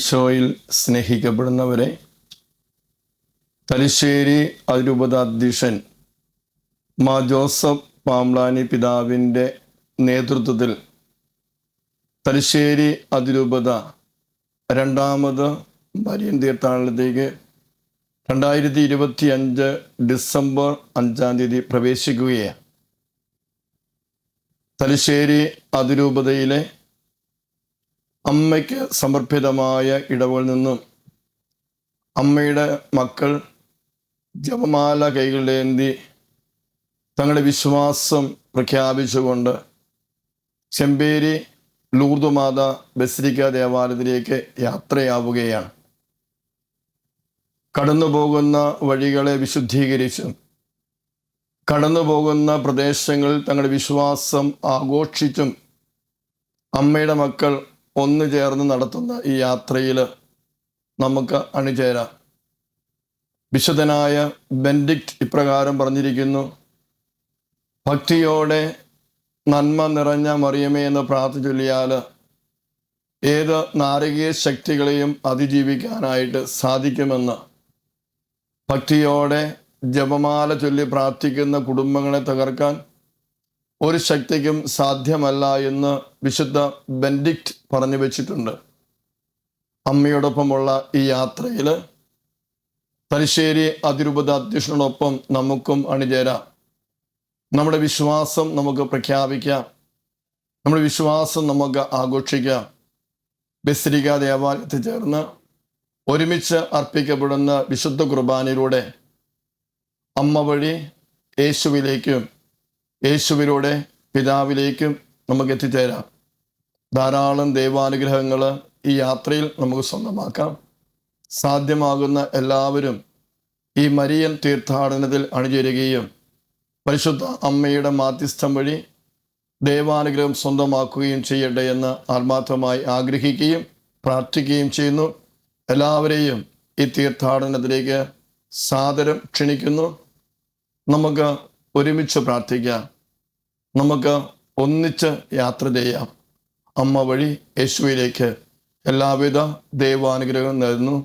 ഈശോയിൽ സ്നേഹിക്കപ്പെടുന്നവരെ തലശ്ശേരി അതിരൂപതാധ്യക്ഷൻ മാ ജോസഫ് പാംലാനി പിതാവിന്റെ നേതൃത്വത്തിൽ തലശ്ശേരി അതിരൂപത രണ്ടാമത് മരിയൻ തീർത്ഥാടനത്തിലേക്ക് രണ്ടായിരത്തി ഇരുപത്തി അഞ്ച് ഡിസംബർ അഞ്ചാം തീയതി പ്രവേശിക്കുകയാണ്. തലശ്ശേരി അതിരൂപതയിലെ അമ്മയ്ക്ക് സമർപ്പിതമായ ഇടവുകളിൽ നിന്നും അമ്മയുടെ മക്കൾ ജപമാല കൈകളിലേന്തി തങ്ങളുടെ വിശ്വാസം പ്രഖ്യാപിച്ചുകൊണ്ട് ചെമ്പേരി ലൂർദുമാത ബസരിക്ക ദേവാലയത്തിലേക്ക് യാത്രയാവുകയാണ്. കടന്നു പോകുന്ന വഴികളെ വിശുദ്ധീകരിച്ചും കടന്നു പോകുന്ന പ്രദേശങ്ങളിൽ തങ്ങളുടെ വിശ്വാസം ആഘോഷിച്ചും അമ്മയുടെ മക്കൾ ഒന്നു ചേർന്ന് നടത്തുന്ന ഈ യാത്രയിൽ നമുക്ക് അണിചേരാം. വിശുദ്ധനായ ബെൻഡിക്റ്റ് ഇപ്രകാരം പറഞ്ഞിരിക്കുന്നു ഭക്തിയോടെ നന്മ നിറഞ്ഞ മറിയമേ എന്ന് പ്രാർത്ഥി ചൊല്ലിയാൽ ഏത് നാരകീയ ശക്തികളെയും അതിജീവിക്കാനായിട്ട് സാധിക്കുമെന്ന്. ഭക്തിയോടെ ജപമാല ചൊല്ലി പ്രാർത്ഥിക്കുന്ന കുടുംബങ്ങളെ തകർക്കാൻ ഒരു ശക്തിക്കും സാധ്യമല്ല എന്ന് വിശുദ്ധ ബെൻഡിക്റ്റ് പറഞ്ഞു വെച്ചിട്ടുണ്ട്. അമ്മയോടൊപ്പമുള്ള ഈ യാത്രയിൽ തലശ്ശേരി അതിരൂപത അധ്യക്ഷനോടൊപ്പം നമുക്കും അണിചേരാം. നമ്മുടെ വിശ്വാസം നമുക്ക് പ്രഖ്യാപിക്കാം. നമ്മുടെ വിശ്വാസം നമുക്ക് ആഘോഷിക്കാം. ബസരിക ദേവാലയത്തിൽ ചേർന്ന് ഒരുമിച്ച് അർപ്പിക്കപ്പെടുന്ന വിശുദ്ധ കുർബാനയിലൂടെ അമ്മ വഴി യേശുവിലേക്കും യേശുവിലൂടെ പിതാവിലേക്കും നമുക്ക് എത്തിച്ചേരാം. ധാരാളം ദൈവാനുഗ്രഹങ്ങൾ ഈ യാത്രയിൽ നമുക്ക് സ്വന്തമാക്കാം. സാധ്യമാകുന്ന എല്ലാവരും ഈ മരിയൻ തീർത്ഥാടനത്തിൽ അണിചേരുകയും പരിശുദ്ധ അമ്മയുടെ മാധ്യസ്ഥം വഴി ദൈവാനുഗ്രഹം സ്വന്തമാക്കുകയും ചെയ്യട്ടെ എന്ന് ആത്മാർത്ഥമായി ആഗ്രഹിക്കുകയും പ്രാർത്ഥിക്കുകയും ചെയ്യുന്നു. എല്ലാവരെയും ഈ തീർത്ഥാടനത്തിലേക്ക് സാദരം ക്ഷണിക്കുന്നു. നമുക്ക് ഒരുമിച്ച് പ്രാർത്ഥിക്കാം നമുക്ക് ഒന്നിച്ച് യാത്ര ചെയ്യാം. അമ്മ വഴി യേശുവിലേക്ക് എല്ലാവിധ ദൈവാനുഗ്രഹം നേരുന്നു.